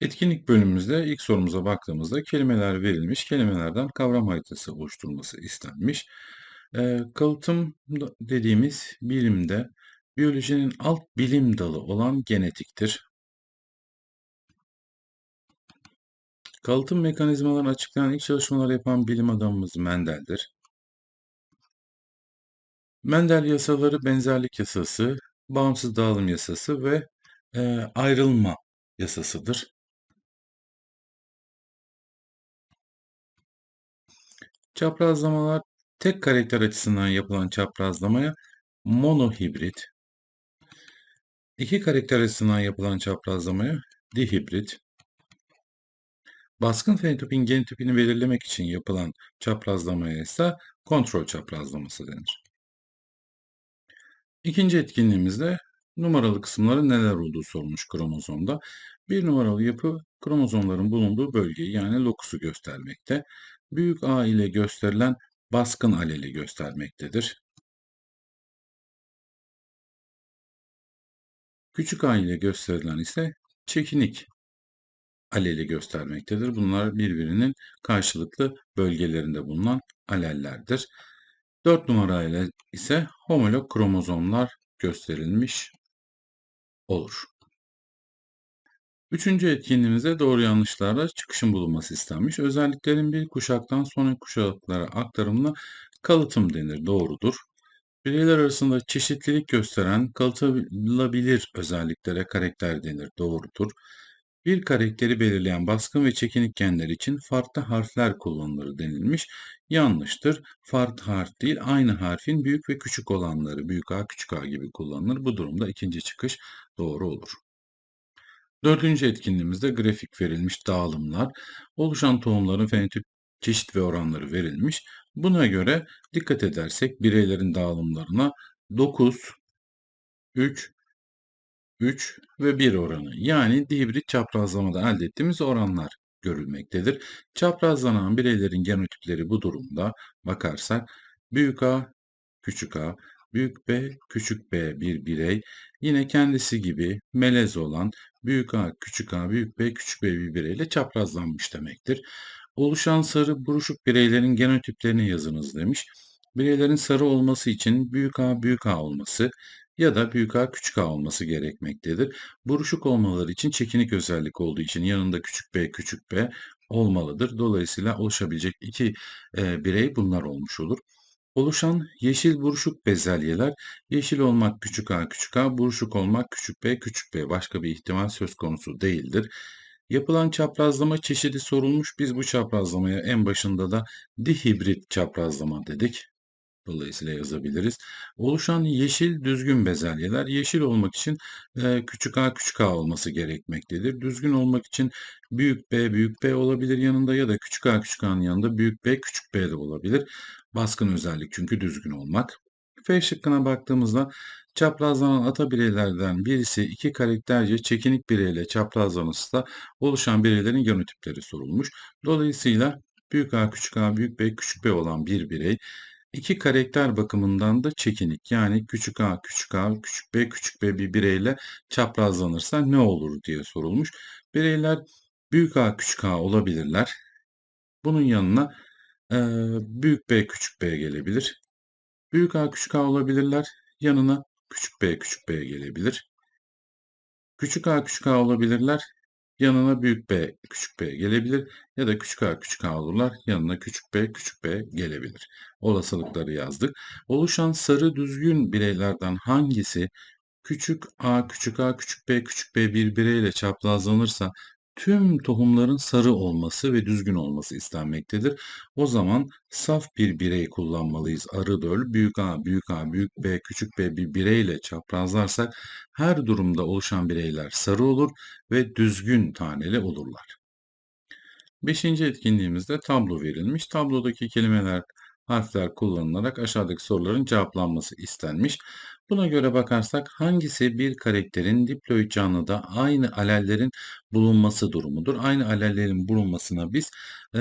Etkinlik bölümümüzde ilk sorumuza baktığımızda kelimeler verilmiş, kelimelerden kavram haritası oluşturulması istenmiş. Eee, kalıtım dediğimiz bilimde biyolojinin alt bilim dalı olan genetiktir. Kalıtım mekanizmalarını açıklayan ilk çalışmaları yapan bilim adamımız Mendel'dir. Mendel yasaları benzerlik yasası, bağımsız dağılım yasası ve eee, ayrılma yasasıdır. Çaprazlamalar tek karakter açısından yapılan çaprazlamaya monohibrit, iki karakter açısından yapılan çaprazlamaya dihibrit, baskın fenotipin genotipini belirlemek için yapılan çaprazlamaya ise kontrol çaprazlaması denir. İkinci etkinliğimizde numaralı kısımların neler olduğu sorulmuş kromozomda. Bir numaralı yapı kromozomların bulunduğu bölgeyi yani lokusu göstermekte. Büyük A ile gösterilen baskın aleli göstermektedir. Küçük a ile gösterilen ise çekinik aleli göstermektedir. Bunlar birbirinin karşılıklı bölgelerinde bulunan alellerdir. 4 numara ile ise homolog kromozomlar gösterilmiş olur. Üçüncü etkinliğimizde doğru yanlışlarla çıkışın bulunması istenmiş. Özelliklerin bir kuşaktan sonraki kuşaklara aktarımına kalıtım denir. Doğrudur. Bireyler arasında çeşitlilik gösteren kalıtılabilir özelliklere karakter denir. Doğrudur. Bir karakteri belirleyen baskın ve çekinik genler için farklı harfler kullanılır denilmiş. Yanlıştır. Farklı harf değil, aynı harfin büyük ve küçük olanları büyük A, küçük A gibi kullanılır. Bu durumda ikinci çıkış doğru olur. Dördüncü etkinliğimizde grafik verilmiş dağılımlar, oluşan tohumların fenotip çeşit ve oranları verilmiş. Buna göre dikkat edersek bireylerin dağılımlarına 9, 3, 3 ve 1 oranı yani dihibrit çaprazlamada elde ettiğimiz oranlar görülmektedir. Çaprazlanan bireylerin genotipleri bu durumda bakarsak büyük A, küçük a, büyük B, küçük B bir birey, yine kendisi gibi melez olan büyük A, küçük a, büyük B, küçük B bir bireyle çaprazlanmış demektir. Oluşan sarı buruşuk bireylerin genotiplerini yazınız demiş. Bireylerin sarı olması için büyük A, büyük A olması ya da büyük A, küçük A olması gerekmektedir. Buruşuk olmaları için çekinik özellik olduğu için yanında küçük B, küçük B olmalıdır. Dolayısıyla oluşabilecek iki e, birey bunlar olmuş olur. Oluşan yeşil buruşuk bezelyeler, yeşil olmak küçük a küçük a, buruşuk olmak küçük b küçük b başka bir ihtimal söz konusu değildir. Yapılan çaprazlama çeşidi sorulmuş. Biz bu çaprazlamaya en başında da dihibrit çaprazlama dedik. Dolayısıyla yazabiliriz. Oluşan yeşil düzgün bezelyeler yeşil olmak için e, küçük a küçük a olması gerekmektedir. Düzgün olmak için büyük B büyük B olabilir yanında ya da küçük a küçük a'nın yanında büyük B küçük B de olabilir. Baskın özellik çünkü düzgün olmak. F şıkkına baktığımızda çaprazlanan ata bireylerden birisi iki karakterce çekinik bireyle çaprazlanırsa oluşan bireylerin genotipleri sorulmuş. Dolayısıyla büyük A küçük A büyük B küçük B olan bir birey iki karakter bakımından da çekinik yani küçük a küçük a küçük b küçük b bir bireyle çaprazlanırsa ne olur diye sorulmuş. Bireyler büyük a küçük a olabilirler. Bunun yanına e, büyük b küçük b gelebilir. Büyük a küçük a olabilirler. Yanına küçük b küçük b gelebilir. Küçük a küçük a olabilirler. Yanına büyük B, küçük B gelebilir ya da küçük a küçük a olurlar. Yanına küçük b, küçük b gelebilir. Olasılıkları yazdık. Oluşan sarı düzgün bireylerden hangisi küçük a, küçük a, küçük b, küçük b bir bireyle çaprazlanırsa tüm tohumların sarı olması ve düzgün olması istenmektedir. O zaman saf bir birey kullanmalıyız. Arı döl, büyük A, büyük A, büyük B, küçük B bir bireyle çaprazlarsak her durumda oluşan bireyler sarı olur ve düzgün taneli olurlar. Beşinci etkinliğimizde tablo verilmiş. Tablodaki kelimeler, harfler kullanılarak aşağıdaki soruların cevaplanması istenmiş. Buna göre bakarsak hangisi bir karakterin diploid canlıda aynı alellerin bulunması durumudur? Aynı alellerin bulunmasına biz e,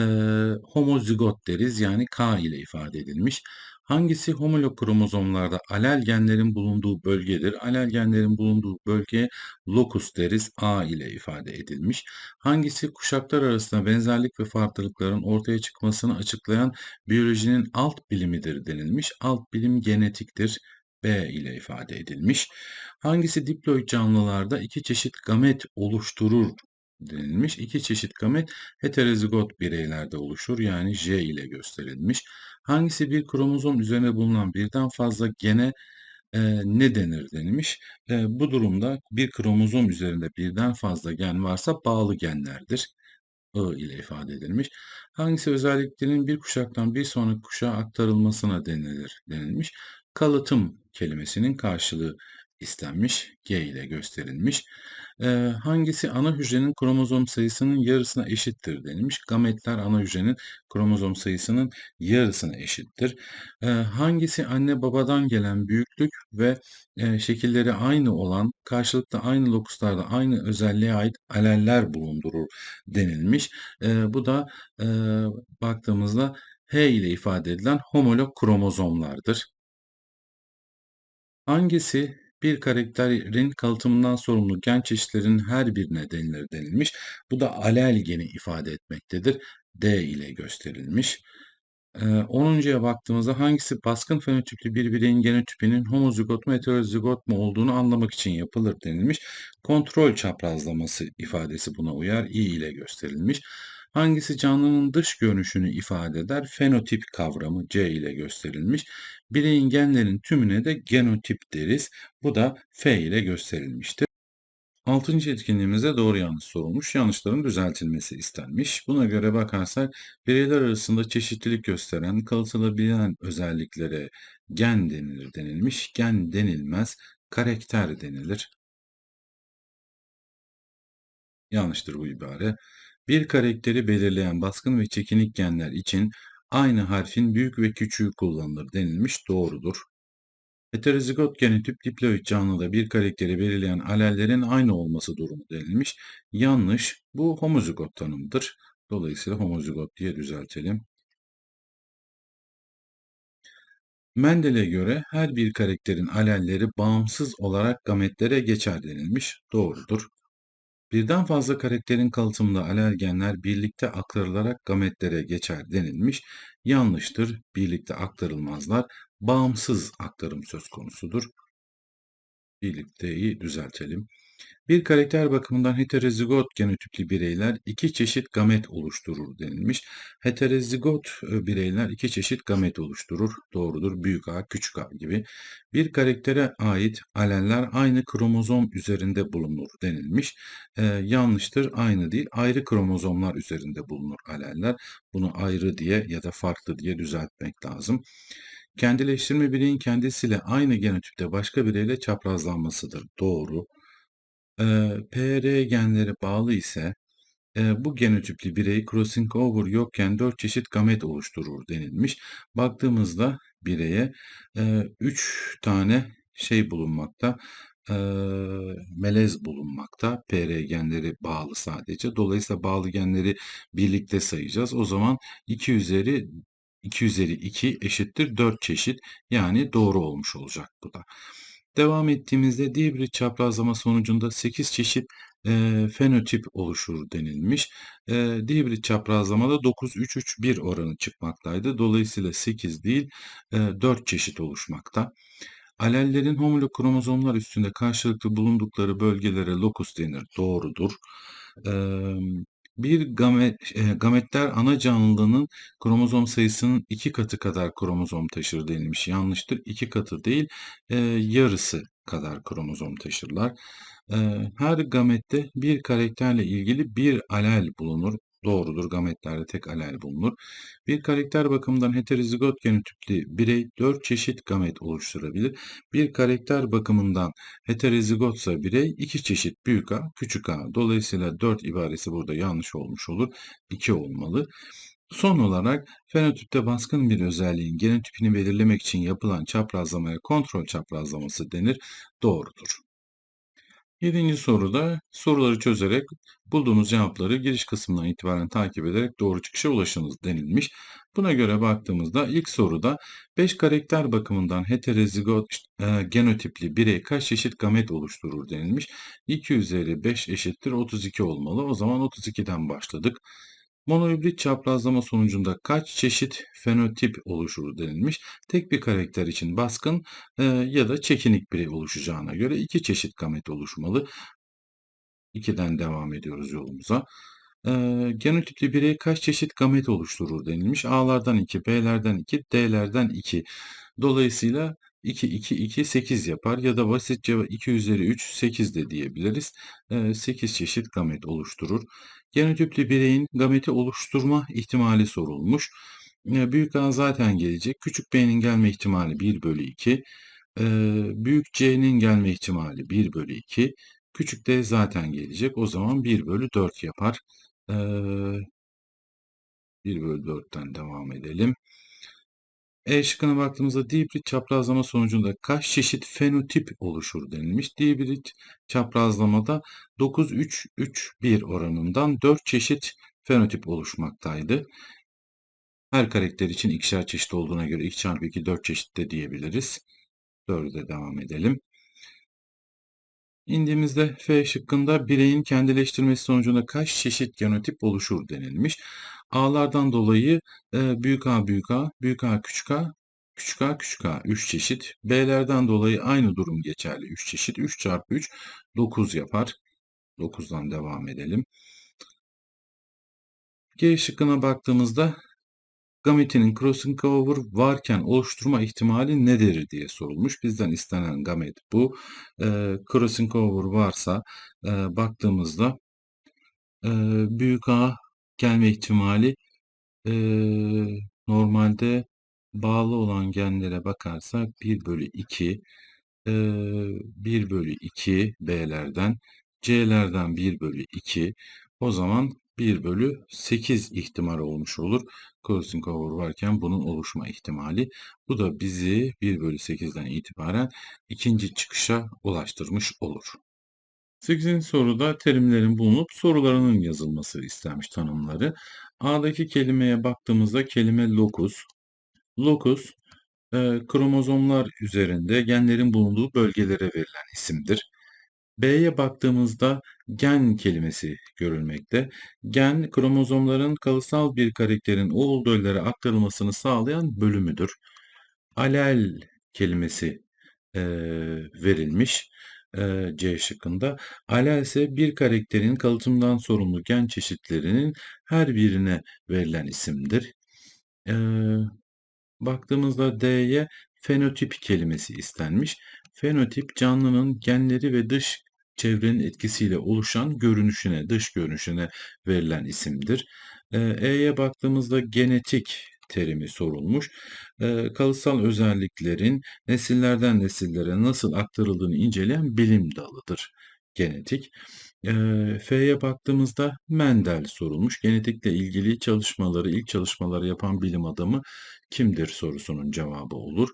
homozigot deriz yani K ile ifade edilmiş. Hangisi homolog kromozomlarda alel genlerin bulunduğu bölgedir? Alel genlerin bulunduğu bölge lokus deriz. A ile ifade edilmiş. Hangisi kuşaklar arasında benzerlik ve farklılıkların ortaya çıkmasını açıklayan biyolojinin alt bilimidir denilmiş. Alt bilim genetiktir. B ile ifade edilmiş. Hangisi diploid canlılarda iki çeşit gamet oluşturur denilmiş. İki çeşit gamet heterozigot bireylerde oluşur yani J ile gösterilmiş. Hangisi bir kromozom üzerine bulunan birden fazla gene e, ne denir denilmiş. E, bu durumda bir kromozom üzerinde birden fazla gen varsa bağlı genlerdir. I ile ifade edilmiş. Hangisi özelliklerin bir kuşaktan bir sonraki kuşağa aktarılmasına denilir denilmiş. Kalıtım kelimesinin karşılığı istenmiş. G ile gösterilmiş. Eee, hangisi ana hücrenin kromozom sayısının yarısına eşittir denilmiş. Gametler ana hücrenin kromozom sayısının yarısına eşittir. Eee, hangisi anne babadan gelen büyüklük ve eee, şekilleri aynı olan, karşılıklı aynı lokuslarda aynı özelliğe ait aleller bulundurur denilmiş. Eee, bu da eee, baktığımızda H ile ifade edilen homolog kromozomlardır. Hangisi bir karakterin kalıtımından sorumlu gen çeşitlerinin her birine denilir denilmiş. Bu da alel geni ifade etmektedir. D ile gösterilmiş. Ee, 10'uncuya baktığımızda hangisi baskın fenotipli bir bireyin genotipinin homozigot mu heterozigot mu olduğunu anlamak için yapılır denilmiş. Kontrol çaprazlaması ifadesi buna uyar. I ile gösterilmiş. Hangisi canlının dış görünüşünü ifade eder? Fenotip kavramı C ile gösterilmiş. Bireyin genlerin tümüne de genotip deriz. Bu da F ile gösterilmiştir. Altıncı etkinliğimizde doğru yanlış sorulmuş, yanlışların düzeltilmesi istenmiş. Buna göre bakarsak bireyler arasında çeşitlilik gösteren, kalıtılabilen özelliklere gen denilir denilmiş. Gen denilmez, karakter denilir. Yanlıştır bu ibare. Bir karakteri belirleyen baskın ve çekinik genler için aynı harfin büyük ve küçüğü kullanılır denilmiş doğrudur. Heterozigot genotip diploid canlıda bir karakteri belirleyen alellerin aynı olması durumu denilmiş. Yanlış. Bu homozigot tanımıdır. Dolayısıyla homozigot diye düzeltelim. Mendel'e göre her bir karakterin alelleri bağımsız olarak gametlere geçer denilmiş. Doğrudur. Birden fazla karakterin kalıtımında alel genler birlikte aktarılarak gametlere geçer denilmiş. Yanlıştır. Birlikte aktarılmazlar. Bağımsız aktarım söz konusudur. Birlikteyi düzeltelim. Bir karakter bakımından heterozigot genotipli bireyler iki çeşit gamet oluşturur denilmiş. Heterozigot e, bireyler iki çeşit gamet oluşturur. Doğrudur. Büyük A, küçük A gibi. Bir karaktere ait aleller aynı kromozom üzerinde bulunur denilmiş. Ee, yanlıştır. Aynı değil. Ayrı kromozomlar üzerinde bulunur aleller. Bunu ayrı diye ya da farklı diye düzeltmek lazım. Kendileştirme bireyin kendisiyle aynı genotipte başka bireyle çaprazlanmasıdır. Doğru. PR genleri bağlı ise eee, bu genotipli birey crossing over yokken 4 çeşit gamet oluşturur denilmiş. Baktığımızda bireye 3 tane şey bulunmakta. eee, melez bulunmakta. PR genleri bağlı sadece. Dolayısıyla bağlı genleri birlikte sayacağız. O zaman 2 üzeri 2 üzeri 2 eşittir 4 çeşit. Yani doğru olmuş olacak bu da. Devam ettiğimizde dihibrit çaprazlama sonucunda 8 çeşit e, fenotip oluşur denilmiş. E, dihibrit çaprazlamada 9-3-3-1 oranı çıkmaktaydı. Dolayısıyla 8 değil e, 4 çeşit oluşmakta. Alellerin homolog kromozomlar üstünde karşılıklı bulundukları bölgelere lokus denir. Doğrudur. E, bir gamet, e, gametler ana canlının kromozom sayısının iki katı kadar kromozom taşır denilmiş. Yanlıştır. İki katı değil, e, yarısı kadar kromozom taşırlar. E, her gamette bir karakterle ilgili bir alel bulunur. Doğrudur. Gametlerde tek alel bulunur. Bir karakter bakımından heterozigot genotipli birey dört çeşit gamet oluşturabilir. Bir karakter bakımından heterozigotsa birey iki çeşit büyük A, küçük A. Dolayısıyla 4 ibaresi burada yanlış olmuş olur. 2 olmalı. Son olarak fenotipte baskın bir özelliğin genotipini belirlemek için yapılan çaprazlamaya kontrol çaprazlaması denir. Doğrudur. 7. soruda soruları çözerek bulduğunuz cevapları giriş kısmından itibaren takip ederek doğru çıkışa ulaşınız denilmiş. Buna göre baktığımızda ilk soruda 5 karakter bakımından heterozigot e, genotipli birey kaç çeşit gamet oluşturur denilmiş. 2 üzeri 5 eşittir 32 olmalı. O zaman 32'den başladık. Monohibrit çaprazlama sonucunda kaç çeşit fenotip oluşur denilmiş. Tek bir karakter için baskın e, ya da çekinik birey oluşacağına göre iki çeşit gamet oluşmalı. 2'den devam ediyoruz yolumuza. E, genotipli birey kaç çeşit gamet oluşturur denilmiş. A'lardan 2, B'lerden 2, D'lerden 2. Dolayısıyla 2, 2, 2, 8 yapar ya da basitçe 2 üzeri 3, 8 de diyebiliriz. 8 çeşit gamet oluşturur. Genotipli bireyin gameti oluşturma ihtimali sorulmuş. Büyük A zaten gelecek. Küçük B'nin gelme ihtimali 1 bölü 2. Büyük C'nin gelme ihtimali 1 bölü 2. Küçük D zaten gelecek. O zaman 1 bölü 4 yapar. 1 bölü 4'ten devam edelim. E şıkkına baktığımızda dihibrit çaprazlama sonucunda kaç çeşit fenotip oluşur denilmiş. Dihibrit çaprazlamada 9-3-3-1 oranından 4 çeşit fenotip oluşmaktaydı. Her karakter için ikişer çeşit olduğuna göre 2 çarpı 2 4 çeşit de diyebiliriz. 4'e devam edelim. İndiğimizde F şıkkında bireyin kendileştirmesi sonucunda kaç çeşit genotip oluşur denilmiş. A'lardan dolayı e, büyük A büyük A, büyük A küçük A, küçük A küçük A 3 çeşit. B'lerden dolayı aynı durum geçerli 3 çeşit. 3 çarpı 3 9 yapar. 9'dan devam edelim. G şıkkına baktığımızda gametinin crossing over varken oluşturma ihtimali nedir diye sorulmuş. Bizden istenen gamet bu. E, crossing over varsa e, baktığımızda e, büyük A gelme ihtimali e, normalde bağlı olan genlere bakarsak 1 bölü 2 e, 1 bölü 2 B'lerden C'lerden 1 bölü 2 o zaman 1 bölü 8 ihtimal olmuş olur. Crossing over varken bunun oluşma ihtimali. Bu da bizi 1 bölü 8'den itibaren ikinci çıkışa ulaştırmış olur. 8. soruda terimlerin bulunup sorularının yazılması istenmiş tanımları. A'daki kelimeye baktığımızda kelime lokus. Lokus, e, kromozomlar üzerinde genlerin bulunduğu bölgelere verilen isimdir. B'ye baktığımızda gen kelimesi görülmekte. Gen, kromozomların kalıtsal bir karakterin o olduğu aktarılmasını sağlayan bölümüdür. Alel kelimesi e, verilmiş e, C şıkkında. Alel ise bir karakterin kalıtımdan sorumlu gen çeşitlerinin her birine verilen isimdir. E, baktığımızda D'ye fenotip kelimesi istenmiş. Fenotip canlının genleri ve dış çevrenin etkisiyle oluşan görünüşüne, dış görünüşüne verilen isimdir. E'ye baktığımızda genetik terimi sorulmuş. Kalıtsal özelliklerin nesillerden nesillere nasıl aktarıldığını inceleyen bilim dalıdır genetik. F'ye baktığımızda Mendel sorulmuş. Genetikle ilgili çalışmaları, ilk çalışmaları yapan bilim adamı kimdir sorusunun cevabı olur.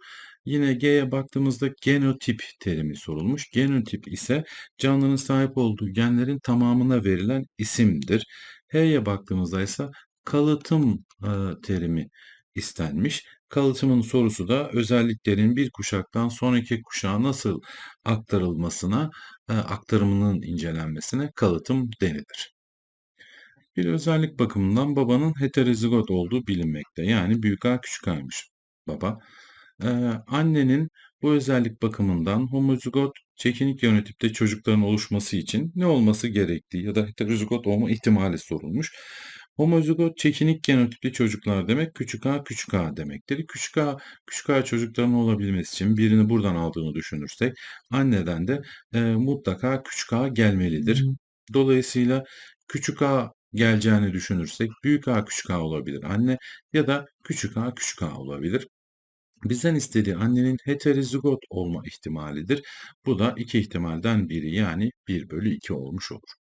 Yine G'ye baktığımızda genotip terimi sorulmuş. Genotip ise canlının sahip olduğu genlerin tamamına verilen isimdir. H'ye baktığımızda ise kalıtım e, terimi istenmiş. Kalıtımın sorusu da özelliklerin bir kuşaktan sonraki kuşağa nasıl aktarılmasına, e, aktarımının incelenmesine kalıtım denilir. Bir özellik bakımından babanın heterozigot olduğu bilinmekte. Yani büyük A küçük A'ymış baba. Annenin bu özellik bakımından homozigot çekinik genotipte çocukların oluşması için ne olması gerektiği ya da heterozigot olma ihtimali sorulmuş. Homozigot çekinik genotipli çocuklar demek küçük a küçük a demektir. Küçük a küçük a çocukların olabilmesi için birini buradan aldığını düşünürsek anneden de e, mutlaka küçük a gelmelidir. Dolayısıyla küçük a geleceğini düşünürsek büyük a küçük a olabilir anne ya da küçük a küçük a olabilir. Bizden istediği annenin heterozigot olma ihtimalidir. Bu da iki ihtimalden biri yani 1 bölü 2 olmuş olur.